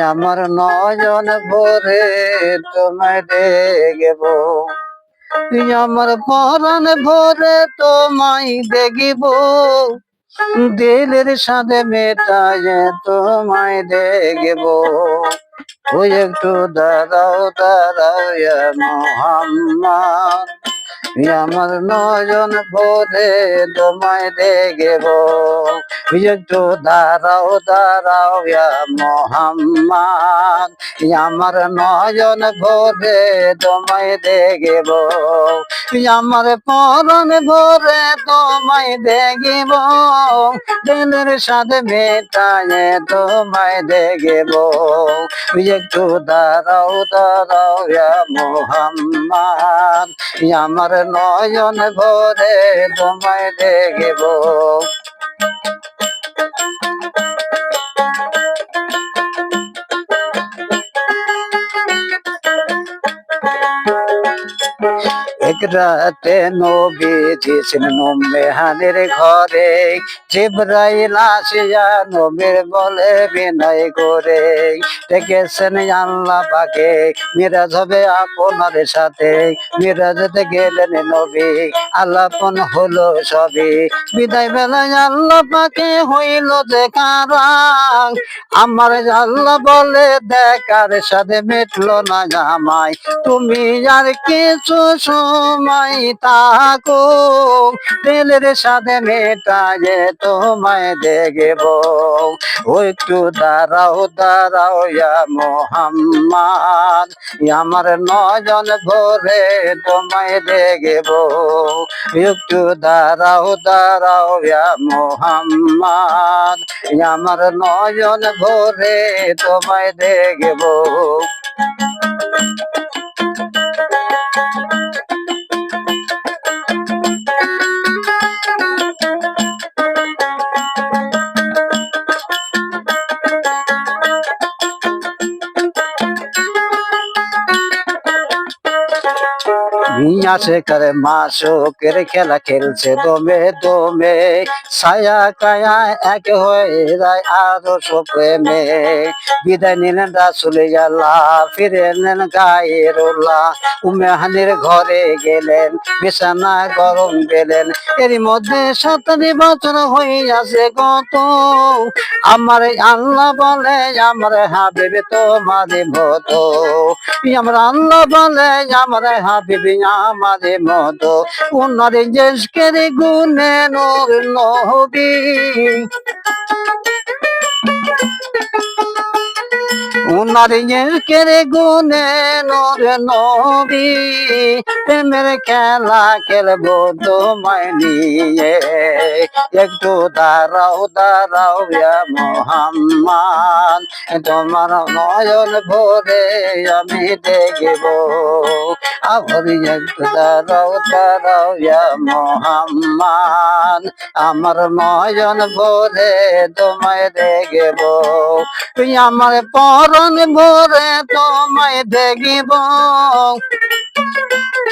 আমার নয়ন ভরে তোমায় দেখব। আমার পরাণ ভরে তোমায় দেখিব। দিলের সাথে মেটায় তোমায় দেখব। ওই একটু দাঁড়াও দাঁড়াও মোহাম্মদ। আমার নয়ন ভরে তোমায় দেখব। একটু দাঁড়াও দাঁড়াও মোহাম্মদ। আমার নয়ন ভরে তোমায় দেখব। আমার পরন ভরে তোমায় দেখিব। দিলের সাথে মেটায় তোমায় দেখব। একটু দাঁড়াও দাঁড়াও মোহাম্মদ। আমার নয়ন ভরে তোমায় দেখব। এক রাতে নবী ছিলেন মেহানের ঘরে। জিব্রাইল আসিয়া নবীর বলে, বিনয় করে ডেকেছেন আল্লাহ পাকে। মিরাজ হবে আপনার সাথে। মিরাজতে গেলেন নবী আল্লাপন হলো সবই। বিদায় বেলায় আল্লাহ পাকে হইল যে কারাং। আমার আল্লাহ বলে দেখার সাথে মিটলো না জামাই। তুমি আর কিছু সময় তাকো দিলের সাথে মেটায় তোমায় দেখব। ও একটু দাঁড়াও দাঁড়াও ইয়া মোহাম্মদ আমার নজন ভরে তোমায় দেখব। একটু দাঁড়াও দাঁড়াও ইয়া মোহাম্মদ আমার নয়ন ভরে তোমায় দেখব। মিয়া শেখরে মাসুকের খেলা খেলছে দমে দমে। ছায়া কায়া এক হয়ে যায় আদর্শ প্রেমে বিদায় নিলেন রাসুল আল্লাহ ফিরে এলেন গায়ের উমেহানির ঘরে গেলেন, বিছানা গরম দিলেন এর মধ্যে সাতারি বছর হয়ে হইয়াছে কত আমার আল্লাহ বলে, আমার হাবিবে তোমাদের মতো। আমার আল্লাহ বলে, আমার হাবিবি আমাদের মতো ওনার জেসকের গুনে নহবি ওনার জেসকের গুনে নবী। প্রেমের খেলা খেলব তোমায় নিয়ে। একটু দাঁড়াও দাঁড়াও মোহাম্মদ। তোমার নয়ন ভরে আমি দেখব। আবার একটু দাঁড়াও দাঁড়াও মোহাম্মদ। আমার নয়ন ভরে তোমায় দেখব। তুই আমার পরন ভরে তোমায় দেখব।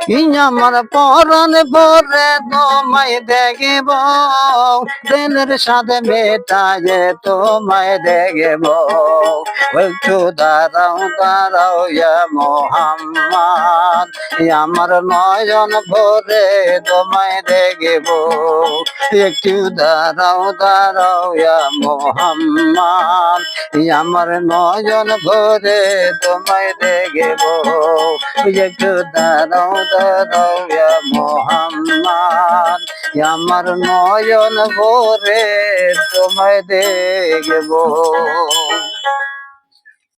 আমার পরন ভরে তোমায় দেখব। দিলের সাথে মেটায় তোমায় দেখব। একটু দাঁড়াও দাঁড়াও ইয়া মোহাম্মদ আমার নয়ন ভরে তোমায় দেখব। একটু দাঁড়াও দাঁড়াও ইয়া মোহাম্মদ আমার নয়ন ভরে তোমায় দেখব। একটু দাঁড়াও দাঁড়াও ইয়া আমার নয়ন ভোরে তোমায় দেখব।